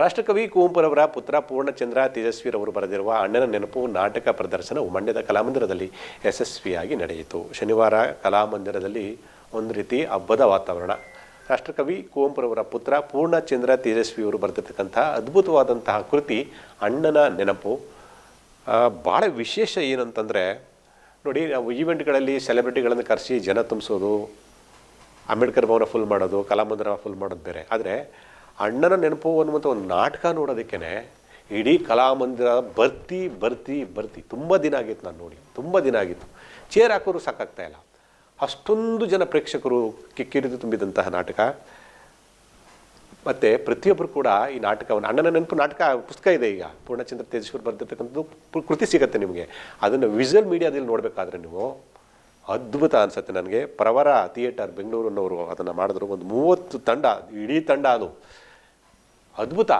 ರಾಷ್ಟ್ರಕವಿ ಕುವೆಂಪುರವರ ಪುತ್ರ ಪೂರ್ಣಚಂದ್ರ ತೇಜಸ್ವಿರವರು ಬರೆದಿರುವ ಅಣ್ಣನ ನೆನಪು ನಾಟಕ ಪ್ರದರ್ಶನವು ಮಂಡ್ಯದ ಕಲಾಮಂದಿರದಲ್ಲಿ ಯಶಸ್ವಿಯಾಗಿ ನಡೆಯಿತು. ಶನಿವಾರ ಕಲಾಮಂದಿರದಲ್ಲಿ ಒಂದು ರೀತಿ ಹಬ್ಬದ ವಾತಾವರಣ. ರಾಷ್ಟ್ರಕವಿ ಕುವೆಂಪುರವರ ಪುತ್ರ ಪೂರ್ಣಚಂದ್ರ ತೇಜಸ್ವಿಯವರು ಬರೆದಿರ್ತಕ್ಕಂತಹ ಅದ್ಭುತವಾದಂತಹ ಕೃತಿ ಅಣ್ಣನ ನೆನಪು. ಭಾಳ ವಿಶೇಷ ಏನಂತಂದರೆ, ನೋಡಿ ನಾವು ಈವೆಂಟ್ಗಳಲ್ಲಿ ಸೆಲೆಬ್ರಿಟಿಗಳನ್ನು ಕರೆಸಿ ಜನ ತುಂಬಿಸೋದು, ಅಂಬೇಡ್ಕರ್ ಭವನ ಫುಲ್ ಮಾಡೋದು, ಕಲಾಮಂದಿರ ಫುಲ್ ಮಾಡೋದು ಬೇರೆ. ಆದರೆ ಅಣ್ಣನ ನೆನಪು ಅನ್ನುವಂಥ ಒಂದು ನಾಟಕ ನೋಡೋದಕ್ಕೇ ಇಡೀ ಕಲಾಮಂದಿರ ಬರ್ತಿ ಬರ್ತಿ ಬರ್ತಿ. ತುಂಬ ದಿನ ಆಗಿತ್ತು ನಾನು ನೋಡಿ. ತುಂಬ ದಿನ ಆಗಿತ್ತು. ಚೇರ್ ಹಾಕೋರು ಸಾಕಾಗ್ತಾ ಇಲ್ಲ. ಅಷ್ಟೊಂದು ಜನ ಪ್ರೇಕ್ಷಕರು ಕಿಕ್ಕಿರಿದು ತುಂಬಿದಂತಹ ನಾಟಕ. ಮತ್ತು ಪ್ರತಿಯೊಬ್ಬರು ಕೂಡ ಈ ನಾಟಕವನ್ನು, ಅಣ್ಣನ ನೆನಪು ನಾಟಕ, ಪುಸ್ತಕ ಇದೆ ಈಗ. ಪೂರ್ಣಚಂದ್ರ ತೇಜಸ್ವರ್ ಬರೆದಿರ್ತಕ್ಕಂಥದ್ದು ಕೃತಿ ಸಿಗುತ್ತೆ ನಿಮಗೆ. ಅದನ್ನು ವಿಜುವಲ್ ಮೀಡಿಯಾದಲ್ಲಿ ನೋಡಬೇಕಾದ್ರೆ ನೀವು ಅದ್ಭುತ ಅನಿಸುತ್ತೆ ನನಗೆ. ಪ್ರವರ ಥಿಯೇಟರ್ ಬೆಂಗಳೂರಿನವರು ಅದನ್ನು ಮಾಡಿದ್ರು. ಒಂದು ಮೂವತ್ತು ತಂಡ, ಇಡೀ ತಂಡ ಅದು. ಅದ್ಭುತ.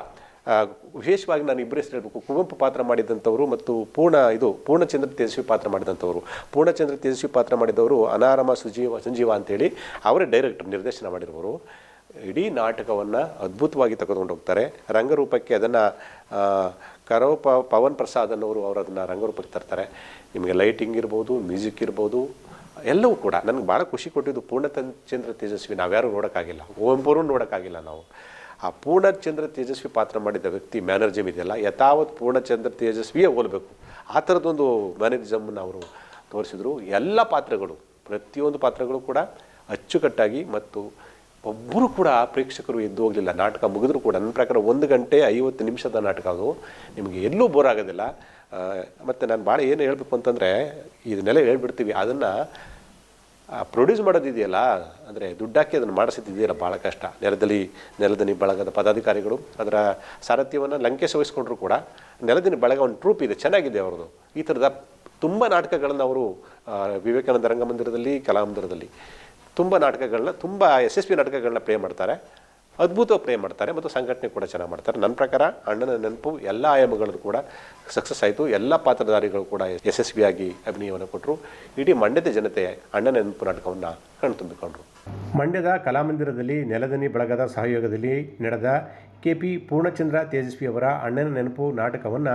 ವಿಶೇಷವಾಗಿ ನಾನು ಇಬ್ಬರು ಹೆಸರು ಹೇಳಬೇಕು ಕುವೆಂಪು ಪಾತ್ರ ಮಾಡಿದಂಥವರು ಮತ್ತು ಪೂರ್ಣ ಇದು ಪೂರ್ಣಚಂದ್ರ ತೇಜಸ್ವಿ ಪಾತ್ರ ಮಾಡಿದಂಥವರು. ಪೂರ್ಣಚಂದ್ರ ತೇಜಸ್ವಿ ಪಾತ್ರ ಮಾಡಿದವರು ಅನಾರಾಮ, ಸುಜೀವ, ಸಂಜೀವ ಅಂತೇಳಿ ಅವರೇ ಡೈರೆಕ್ಟರ್, ನಿರ್ದೇಶನ ಮಾಡಿರುವರು ಇಡೀ ನಾಟಕವನ್ನು ಅದ್ಭುತವಾಗಿ ತೆಗೆದುಕೊಂಡು ಹೋಗ್ತಾರೆ. ರಂಗರೂಪಕ್ಕೆ ಅದನ್ನು ಕರೋ ಪ ಪವನ್ ಪ್ರಸಾದ್ ಅನ್ನೋರು ಅವರು ಅದನ್ನು ರಂಗರೂಪಕ್ಕೆ ತರ್ತಾರೆ. ನಿಮಗೆ ಲೈಟಿಂಗ್ ಇರ್ಬೋದು, ಮ್ಯೂಸಿಕ್ ಇರ್ಬೋದು, ಎಲ್ಲವೂ ಕೂಡ. ನನಗೆ ಭಾಳ ಖುಷಿ ಕೊಟ್ಟಿದ್ದು ಪೂರ್ಣಚಂದ್ರ ತೇಜಸ್ವಿ. ನಾವ್ಯಾರೂ ನೋಡೋಕ್ಕಾಗಿಲ್ಲ. ಕುವೆಂಪುರು ನೋಡೋಕ್ಕಾಗಿಲ್ಲ ನಾವು. ಆ ಪೂರ್ಣಚಂದ್ರ ತೇಜಸ್ವಿ ಪಾತ್ರ ಮಾಡಿದ ವ್ಯಕ್ತಿ ಮ್ಯಾನರ್ಜಮ್ ಇದೆಯಲ್ಲ, ಯಥಾವತ್ ಪೂರ್ಣಚಂದ್ರ ತೇಜಸ್ವಿಯೇ ಹೋಲಬೇಕು ಆ ಥರದೊಂದು ಮ್ಯಾನರಿಸಮನ್ನು ಅವರು ತೋರಿಸಿದ್ರು. ಎಲ್ಲ ಪಾತ್ರಗಳು, ಪ್ರತಿಯೊಂದು ಪಾತ್ರಗಳು ಕೂಡ ಅಚ್ಚುಕಟ್ಟಾಗಿ ಮತ್ತು ಒಬ್ಬರು ಕೂಡ ಪ್ರೇಕ್ಷಕರು ಎದ್ದು ಹೋಗಲಿಲ್ಲ. ನಾಟಕ ಮುಗಿದ್ರು ಕೂಡ, ನನ್ನ ಪ್ರಕಾರ ಒಂದು ಗಂಟೆ ಐವತ್ತು ನಿಮಿಷದ ನಾಟಕ ಅದು. ನಿಮಗೆ ಎಲ್ಲೂ ಬೋರ್ ಆಗೋದಿಲ್ಲ. ಮತ್ತು ನಾನು ಭಾಳ ಏನು ಹೇಳಬೇಕು ಅಂತಂದರೆ, ಇದನ್ನೆಲ್ಲ ಹೇಳ್ಬಿಡ್ತೀವಿ. ಅದನ್ನು ಪ್ರೊಡ್ಯೂಸ್ ಮಾಡೋದಿದೆಯಲ್ಲ ಅಂದರೆ ದುಡ್ಡಾಕಿ ಅದನ್ನು ಮಾಡಿಸಿದ್ದಿದೆಯಲ್ಲ ಭಾಳ ಕಷ್ಟ. ನೆಲದಲ್ಲಿ ನೆಲದನಿ ಬಳಗದ ಪದಾಧಿಕಾರಿಗಳು, ಅದರ ಸಾರಥ್ಯವನ್ನು ಲಂಕೆ ವಹಿಸ್ಕೊಂಡ್ರು ಕೂಡ ನೆಲದಿನ ಬಳಗ ಒಂದು ಟ್ರೂಪ್ ಇದೆ, ಚೆನ್ನಾಗಿದೆ ಅವ್ರದ್ದು. ಈ ಥರದ ತುಂಬ ನಾಟಕಗಳನ್ನು ಅವರು ವಿವೇಕಾನಂದ ರಂಗಮಂದಿರದಲ್ಲಿ, ಕಲಾಮಂದಿರದಲ್ಲಿ ತುಂಬ ನಾಟಕಗಳನ್ನ, ತುಂಬ ಯಶಸ್ವಿ ನಾಟಕಗಳನ್ನ ಪ್ಲೇ ಮಾಡ್ತಾರೆ. ಅದ್ಭುತ ಪ್ಲೇ ಮಾಡ್ತಾರೆ ಮತ್ತು ಸಂಘಟನೆ ಕೂಡ ಚೆನ್ನಾಗಿ ಮಾಡ್ತಾರೆ. ನನ್ನ ಪ್ರಕಾರ ಅಣ್ಣನ ನೆನಪು, ಎಲ್ಲ ಆಯಾಮಗಳಲ್ಲೂ ಕೂಡ ಸಕ್ಸಸ್ ಆಯಿತು. ಎಲ್ಲ ಪಾತ್ರಧಾರಿಗಳು ಕೂಡ ಯಶಸ್ವಿಯಾಗಿ ಅಭಿನಯವನ್ನು ಕೊಟ್ಟರು ಇಡೀ ಮಂಡ್ಯದ ಜನತೆ ಅಣ್ಣನ ನೆನಪು ನಾಟಕವನ್ನು ಕಣ್ತುಂಬಿಕೊಂಡ್ರು ಮಂಡ್ಯದ ಕಲಾಮಂದಿರದಲ್ಲಿ ನೆಲದನಿ ಬಳಗದ ಸಹಯೋಗದಲ್ಲಿ ನಡೆದ ಕೆ ಪಿ ಪೂರ್ಣಚಂದ್ರ ತೇಜಸ್ವಿ ಅವರ ಅಣ್ಣನ ನೆನಪು ನಾಟಕವನ್ನು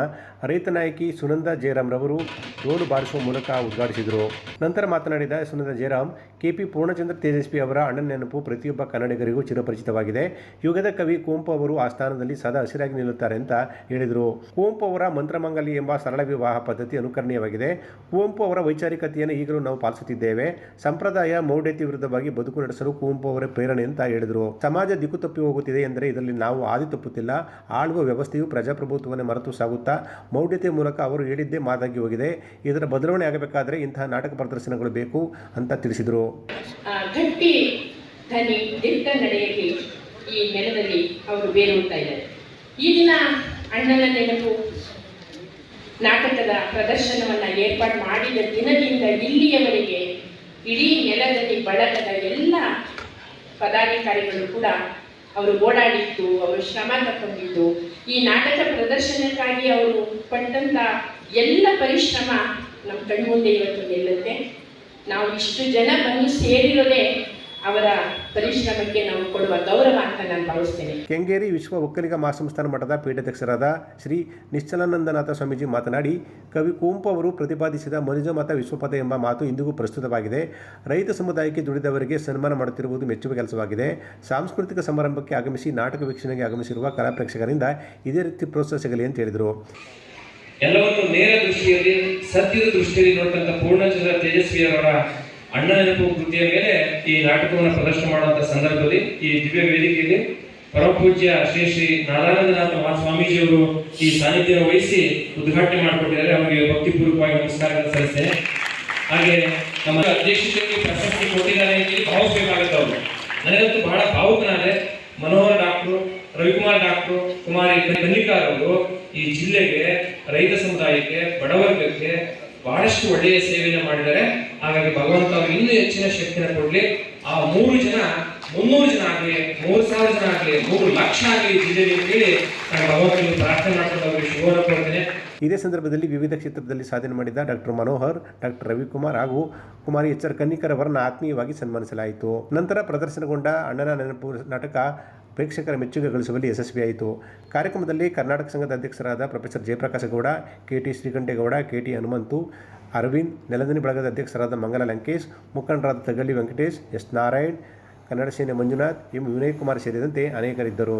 ರೈತ ನಾಯಕಿ ಸುನಂದ ಜಯರಾಮ್ರವರು ಡೋಲು ಬಾರಿಸುವ ಮೂಲಕ ಉದ್ಘಾಟಿಸಿದರು. ನಂತರ ಮಾತನಾಡಿದ ಸುನಂದ ಜಯರಾಮ್ ಕೆ ಪಿ ಪೂರ್ಣಚಂದ್ರ ತೇಜಸ್ವಿ ಅವರ ಅಣ್ಣನ ನೆನಪು ಪ್ರತಿಯೊಬ್ಬ ಕನ್ನಡಿಗರಿಗೂ ಚಿರಪರಿಚಿತವಾಗಿದೆ. ಯುಗದ ಕವಿ ಕುವೆಂಪು ಅವರು ಆ ಸ್ಥಾನದಲ್ಲಿ ಸದಾ ಹಸಿರಾಗಿ ನಿಲ್ಲುತ್ತಾರೆ ಅಂತ ಹೇಳಿದರು. ಕುವೆಂಪು ಅವರ ಮಂತ್ರಮಂಗಲಿ ಎಂಬ ಸರಳ ವಿವಾಹ ಪದ್ಧತಿ ಅನುಕರಣೀಯವಾಗಿದೆ. ಕುವೆಂಪು ಅವರ ವೈಚಾರಿಕತೆಯನ್ನು ಈಗಲೂ ನಾವು ಪಾಲಿಸುತ್ತಿದ್ದೇವೆ. ಸಂಪ್ರದಾಯ ಮೌಢ್ಯತೆ ವಿರುದ್ಧವಾಗಿ ಬದುಕು ನಡೆಸಲು ಕುವೆಂಪು ಅವರ ಪ್ರೇರಣೆ ಅಂತ ಹೇಳಿದರು. ಸಮಾಜ ದಿಕ್ಕು ತಪ್ಪಿ ಹೋಗುತ್ತಿದೆ ಎಂದರೆ ಇದರಲ್ಲಿ ನಾವು ಆದಿ ತಪ್ಪುತ್ತಿಲ್ಲ. ಆಳುವ ವ್ಯವಸ್ಥೆಯು ಪ್ರಜಾಪ್ರಭುತ್ವವನ್ನು ಮರೆತು ಸಾಗುತ್ತಾ, ಮೌಢ್ಯತೆ ಮೂಲಕ ಅವರು ಹೇಳಿದ್ದೇ ಮಾದಾಗಿ ಹೋಗಿದೆ. ಇದರ ಬದಲಾವಣೆ ಆಗಬೇಕಾದರೆ ಇಂತಹ ನಾಟಕ ಪ್ರದರ್ಶನಗಳು ಬೇಕು ಅಂತ ತಿಳಿಸಿದರು. ಈ ನೆಲದಲ್ಲಿ ಅವರು ಬೇರೂರ್ತಾ ಇದ್ದಾರೆ. ಈ ದಿನ ಅಣ್ಣನ ನೆನಪು ನಾಟಕದ ಪ್ರದರ್ಶನವನ್ನು ಏರ್ಪಾಡು ಮಾಡಿದ ದಿನದಿಂದ ಇಲ್ಲಿಯವರೆಗೆ ಇಡೀ ನೆಲದಲ್ಲಿ ಬಳಗದ ಎಲ್ಲ ಪದಾಧಿಕಾರಿಗಳು ಕೂಡ ಅವರು ಓಡಾಡಿದ್ದು, ಅವರು ಶ್ರಮ ತಗೊಂಡಿದ್ದು ಈ ನಾಟಕ ಪ್ರದರ್ಶನಕ್ಕಾಗಿ ಅವರು ಪಟ್ಟಂತ ಎಲ್ಲ ಪರಿಶ್ರಮ ನಮ್ಮ ಕಣ್ಮುಂದೆ ಇವತ್ತು ನಿಲ್ಲುತ್ತೆ. ನಾವು ಇಷ್ಟು ಜನ ಬಂದು ಸೇರಿರೋದೇ ಅವರ ಪರಿಶ್ರಮಕ್ಕೆ ನಾವು ಕೊಡುವ ಗೌರವ ಅಂತ ನಾನು ಭಾವಿಸ್ತೇನೆ. ಕೆಂಗೇರಿ ವಿಶ್ವ ಒಕ್ಕಲಿಗ ಮಹಾಸಂಸ್ಥಾನ ಮಠದ ಪೀಠಾಧ್ಯಕ್ಷರಾದ ಶ್ರೀ ನಿಶ್ಚಲಾನಂದನಾಥ ಸ್ವಾಮೀಜಿ ಮಾತನಾಡಿ ಕವಿ ಕುಂಪು ಅವರು ಪ್ರತಿಪಾದಿಸಿದ ಮನುಜ ಮತ ವಿಶ್ವಪಥ ಎಂಬ ಮಾತು ಇಂದಿಗೂ ಪ್ರಸ್ತುತವಾಗಿದೆ. ರೈತ ಸಮುದಾಯಕ್ಕೆ ದುಡಿದವರಿಗೆ ಸನ್ಮಾನ ಮಾಡುತ್ತಿರುವುದು ಮೆಚ್ಚುವ ಕೆಲಸವಾಗಿದೆ. ಸಾಂಸ್ಕೃತಿಕ ಸಮಾರಂಭಕ್ಕೆ ಆಗಮಿಸಿ ನಾಟಕ ವೀಕ್ಷಣೆಗೆ ಆಗಮಿಸಿರುವ ಕಲಾ ಪ್ರೇಕ್ಷಕರಿಂದ ಇದೇ ರೀತಿ ಪ್ರೋತ್ಸಾಹ ಸಿಗಲಿ ಅಂತ ಹೇಳಿದರು. ಎಲ್ಲವನ್ನು ನೇರ ದೃಷ್ಟಿಯಲ್ಲಿ ಸತ್ಯದ ದೃಷ್ಟಿಯಲ್ಲಿ ನೋಡ್ತಕ್ಕಂಥ ಪೂರ್ಣಚಂದ್ರ ತೇಜಸ್ವಿಯವರ ಅಣ್ಣ ಎಂಬ ಕೃತಿಯ ಮೇಲೆ ಈ ನಾಟಕವನ್ನು ಪ್ರದರ್ಶನ ಮಾಡುವಂತ ಸಂದರ್ಭದಲ್ಲಿ ಈ ದಿವ್ಯ ವೇದಿಕೆಯಲ್ಲಿ ಪರಮಪೂಜ್ಯ ಶ್ರೀ ಶ್ರೀ ನಾರಾಯಣನಾಥ ಮಹಾಸ್ವಾಮೀಜಿಯವರು ಈ ಸಾನ್ನಿಧ್ಯ ವಹಿಸಿ ಉದ್ಘಾಟನೆ ಮಾಡಿಕೊಟ್ಟಿದ್ದಾರೆ. ಅವರಿಗೆ ಭಕ್ತಿಪೂರ್ವಕವಾಗಿ ನಮಸ್ಕಾರ ಸಲ್ಲಿಸ್ತೇನೆ. ಹಾಗೆ ನಮ್ಮ ಅಧ್ಯಕ್ಷತೆಗೆ ಪ್ರಶಸ್ತಿ ಕೊಟ್ಟಿದ್ದಾರೆ ಅಂತ ಹೇಳಿ ಭಾವಿಸಬೇಕಾಗುತ್ತೆ ಅವರು. ನನಗಂತೂ ಬಹಳ ಭಾವುಕನಾದೆ ಮನೋಹರ್ ಡಾಕ್ಟ್ರು, ರವಿಕುಮಾರ್ ಡಾಕ್ಟ್ರು, ಕುಮಾರಿ ಕನ್ನಿಕಾರ್ ಅವರು ಈ ಜಿಲ್ಲೆಗೆ, ರೈತ ಸಮುದಾಯಕ್ಕೆ, ಬಡವರ್ಗಕ್ಕೆ ಬಹಳಷ್ಟು ಒಳ್ಳೆಯ ಸೇವೆಯನ್ನು ಮಾಡಿದ್ದಾರೆ. ಹಾಗಾಗಿ ಭಗವಂತ ಅವರು ಇನ್ನೂ ಹೆಚ್ಚಿನ ಶಕ್ತಿಯನ್ನು ಕೊಡಲಿ. ಆ ಮೂರು ಜನ, ಮುನ್ನೂರು ಜನ ಆಗಲಿ, ಮೂರು ಸಾವಿರ ಜನ ಆಗಲಿ, ಮೂರು ಲಕ್ಷ ಆಗಲಿ ಜಿಲ್ಲೆಯಲ್ಲಿ ಅಂತೇಳಿ ನಾನು ಭಗವಂತನಿಗೆ ಪ್ರಾರ್ಥನೆ ಮಾಡ್ಕೊಂಡು ಶುಭವನ್ನು ಕೊಡ್ತೇನೆ ಇದೇ ಸಂದರ್ಭದಲ್ಲಿ ವಿವಿಧ ಕ್ಷೇತ್ರದಲ್ಲಿ ಸಾಧನೆ ಮಾಡಿದ ಡಾಕ್ಟರ್ ಮನೋಹರ್, ಡಾಕ್ಟರ್ ರವಿಕುಮಾರ್ ಹಾಗೂ ಕುಮಾರಿ ಎಚ್ ಆರ್ ಕನ್ನಿಕರ್ ಅವರನ್ನು ಆತ್ಮೀಯವಾಗಿ ಸನ್ಮಾನಿಸಲಾಯಿತು. ನಂತರ ಪ್ರದರ್ಶನಗೊಂಡ ಅಣ್ಣನ ನೆನಪು, ನಾಟಕ ಪ್ರೇಕ್ಷಕರ ಮೆಚ್ಚುಗೆ ಗಳಿಸುವಲ್ಲಿ ಯಶಸ್ವಿಯಾಯಿತು ಕಾರ್ಯಕ್ರಮದಲ್ಲಿ ಕರ್ನಾಟಕ ಸಂಘದ ಅಧ್ಯಕ್ಷರಾದ professor Jayaprakash Gowda, K T Srikantegowda, K T Hanumanthu, Arvind, Neladani ಬಳಗದ ಅಧ್ಯಕ್ಷರಾದ ಮಂಗಲ ಲಂಕೇಶ್, ಮುಖಂಡರಾದ ತಗಲಿ ವೆಂಕಟೇಶ್, ಎಸ್ ನಾರಾಯಣ್, ಕನ್ನಡ ಸೇನೆ ಮಂಜುನಾಥ್, ಎಂ ವಿನಯ್ ಕುಮಾರ್ ಸೇರಿದಂತೆ ಅನೇಕರಿದ್ದರು.